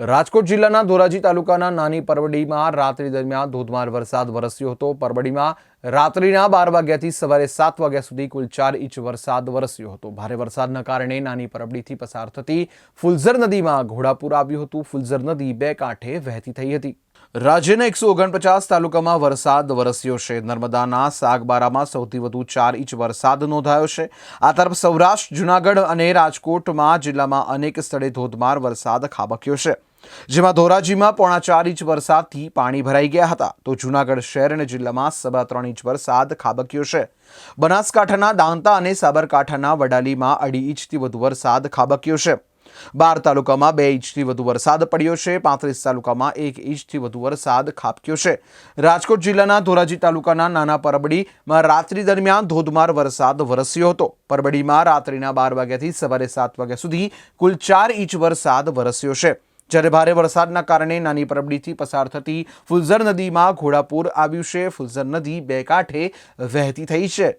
રાજકોટ જિલ્લાના ધોરાજી તાલુકાના નાની પરબડીમાં રાત્રિ દરમિયાન ધોધમાર વરસાદ વરસ્યો હતો. પરબડીમાં રાત્રિના બાર વાગ્યાથી સવારે સાત વાગ્યા સુધી કુલ ચાર ઇંચ વરસાદ વરસ્યો હતો. ભારે વરસાદના કારણે નાની પરબડીથી પસાર થતી ફુલઝર નદીમાં ઘોડાપુર આવ્યું હતું. ફુલઝર નદી બે કાંઠે વહેતી થઈ હતી. રાજ્યના એકસો ઓગણપચાસ તાલુકામાં વરસાદ વરસ્યો છે. નર્મદાના સાગબારામાં સૌથી વધુ ચાર ઇંચ વરસાદ નોંધાયો છે. આ તરફ સૌરાષ્ટ્ર, જુનાગઢ અને રાજકોટમાં જિલ્લામાં અનેક સ્થળે ધોધમાર વરસાદ ખાબક્યો છે. જેમાં ધોરાજીમાં પોણા ચાર ઇંચ વરસાદથી પાણી ભરાઈ ગયા હતા. તો જુનાગઢ શહેર અને જિલ્લામાં સવા ત્રણ ઇંચ વરસાદ ખાબક્યો છે. બનાસકાંઠાના દાંતા અને સાબરકાંઠાના વડાલીમાં અઢી ઇંચથી વધુ વરસાદ ખાબક્યો છે. બાર તાલુકામાં બે ઇંચથી વધુ વરસાદ પડ્યો છે. પાંત્રીસ તાલુકામાં એક ઇંચથી વધુ વરસાદ ખાબક્યો છે. રાજકોટ જિલ્લાના ધોરાજી તાલુકાના નાના પરબડીમાં રાત્રિ દરમિયાન ધોધમાર વરસાદ વરસ્યો હતો. પરબડીમાં રાત્રિના બાર વાગ્યાથી સવારે સાત વાગ્યા સુધી કુલ ચાર ઇંચ વરસાદ વરસ્યો છે. જ્યારે ભારે વરસાદના કારણે નાની પરબડીથી પસાર થતી ફુલઝર નદીમાં ઘોડાપુર આવ્યું છે. ફુલઝર નદી બે કાંઠે વહેતી થઈ છે.